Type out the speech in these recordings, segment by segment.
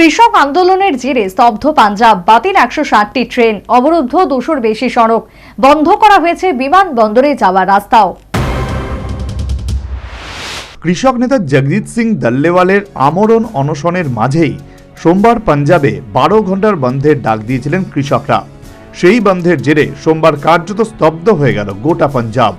কৃষক আন্দোলনের জেরে স্তব্ধ পাঞ্জাব, বাতিল একশো ষাটটি ট্রেন, অবরুদ্ধ দুশোর বেশি সড়ক, বন্ধ করা হয়েছে বিমান বন্দরে যাওয়ার রাস্তাও। কৃষক নেতা জগজিৎ সিং দল্লেওয়ালের আমরণ অনশনের মাঝেই সোমবার পাঞ্জাবে বারো ঘণ্টার বন্ধের ডাক দিয়েছিলেন কৃষকরা। সেই বন্ধের জেরে সোমবার কার্যত স্তব্ধ হয়ে গেল গোটা পাঞ্জাব।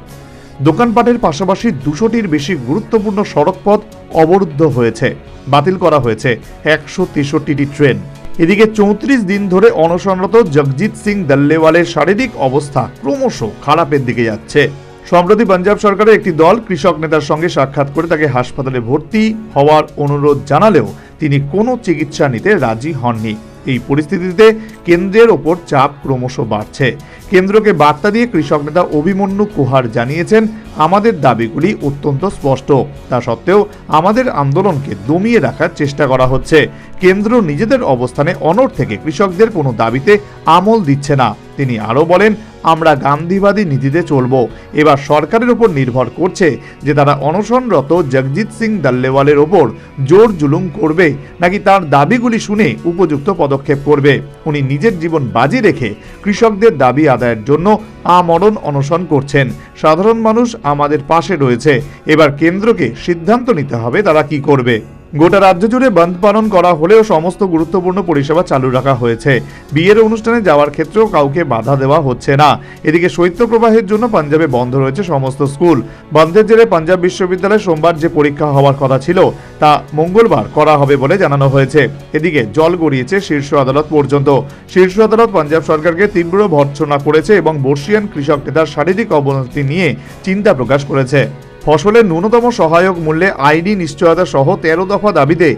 দোকানপাটের পাশাপাশি দুশোটির বেশি গুরুত্বপূর্ণ সড়কপথ অবরুদ্ধ হয়েছে। বাতিল করা হয়েছে একশো তেষট্টিটি ট্রেন। এদিকে চৌত্রিশ দিন ধরে অনশনরত জগজিৎ সিং দল্লেওয়ালের শারীরিক অবস্থা ক্রমশ খারাপের দিকে যাচ্ছে। সম্প্রতি পাঞ্জাব সরকারের একটি দল কৃষক নেতার সঙ্গে সাক্ষাৎ করে তাকে হাসপাতালে ভর্তি হওয়ার অনুরোধ জানালেও তিনি কোনো চিকিৎসা নিতে রাজি হননি। এই পরিস্থিতিতে কেন্দ্রের ওপর চাপ ক্রমশ বাড়ছে। কেন্দ্রকে বার্তা দিয়ে কৃষক নেতা অভিমন্যু কুহার জানিয়েছেন, আমাদের দাবিগুলি অত্যন্ত স্পষ্ট। তা সত্ত্বেও আমাদের আন্দোলনকে দমিয়ে রাখার চেষ্টা করা হচ্ছে। কেন্দ্র নিজেদের অবস্থানে অনর থেকে কৃষকদের কোনো দাবিতে আমল দিচ্ছে না। তিনি আরও বলেন আমরা গান্ধীবাদী নীতিতে চলব। এবার সরকারের ওপর নির্ভর করছে যে তারা অনশনরত জগজিৎ সিং দাল্লেওয়ালের ওপর জোর জুলুম করবে নাকি তার দাবিগুলি শুনে উপযুক্ত পদক্ষেপ করবে। উনি নিজের জীবন বাজি রেখে কৃষকদের দাবি আদায়ের জন্য আমরণ অনশন করছেন। সাধারণ মানুষ আমাদের পাশে রয়েছে। এবার কেন্দ্রকে সিদ্ধান্ত নিতে হবে তারা কি করবে। গোটা রাজ্য জুড়ে বন্ধ পালন করা হলেও সমস্ত গুরুত্বপূর্ণ পরিষেবা চালু রাখা হয়েছে। বিয়ের অনুষ্ঠানে যাওয়ার ক্ষেত্রেও কাউকে বাধা দেওয়া হচ্ছে না। এদিকে শৈত্য প্রবাহের জন্য পাঞ্জাবে বন্ধ রয়েছে সমস্ত স্কুল। বন্ধের জেরে পাঞ্জাব বিশ্ববিদ্যালয়ে সোমবার যে পরীক্ষা হওয়ার কথা ছিল, তা মঙ্গলবার করা হবে বলে জানানো হয়েছে। এদিকে জল গড়িয়েছে শীর্ষ আদালত পর্যন্ত। শীর্ষ আদালত পাঞ্জাব সরকারকে তীব্র ভর্ৎসনা করেছে এবং বর্ষিয়ান কৃষক নেতার শারীরিক অবনতি নিয়ে চিন্তা প্রকাশ করেছে। ফসলের ন্যূনতম সহায়ক মূল্যে আইনি নিশ্চয়তা সহ তেরো দফা দাবিতে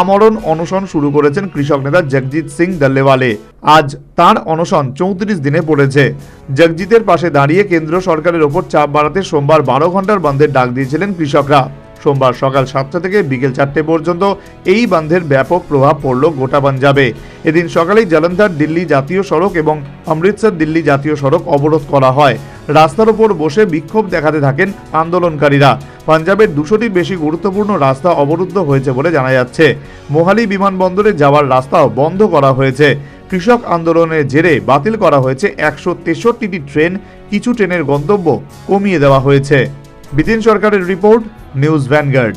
আমরণ অনশন শুরু করেছেন কৃষক নেতা জগজিৎ সিং দল্লেওয়ালে। আজ তার অনশন চৌত্রিশ দিনে পড়েছে। জগজিতের পাশে দাঁড়িয়ে কেন্দ্র সরকারের ওপর চাপ বাড়াতে সোমবার বারো ঘণ্টার বন্ধের ডাক দিয়েছিলেন কৃষকরা। সোমবার সকাল সাতটা থেকে বিকেল চারটে পর্যন্ত এই বন্ধের ব্যাপক প্রভাব পড়ল গোটা পাঞ্জাবে। এদিন সকালেই জলন্ধর দিল্লি জাতীয় সড়ক এবং অমৃতসর দিল্লি জাতীয় সড়ক অবরোধ করা হয়। রাস্তার ওপর বসে বিক্ষোভ দেখাতে থাকেন আন্দোলনকারীরা। পাঞ্জাবের দুশোটির বেশি গুরুত্বপূর্ণ রাস্তা অবরুদ্ধ হয়েছে বলে জানা যাচ্ছে। মোহালি বিমানবন্দরে যাওয়ার রাস্তাও বন্ধ করা হয়েছে। কৃষক আন্দোলনের জেরে বাতিল করা হয়েছে একশো তেষট্টিটি ট্রেন, কিছু ট্রেনের গন্তব্য কমিয়ে দেওয়া হয়েছে। বিতিন সরকারের রিপোর্ট, নিউজ ভ্যানগার্ড।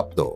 आप दो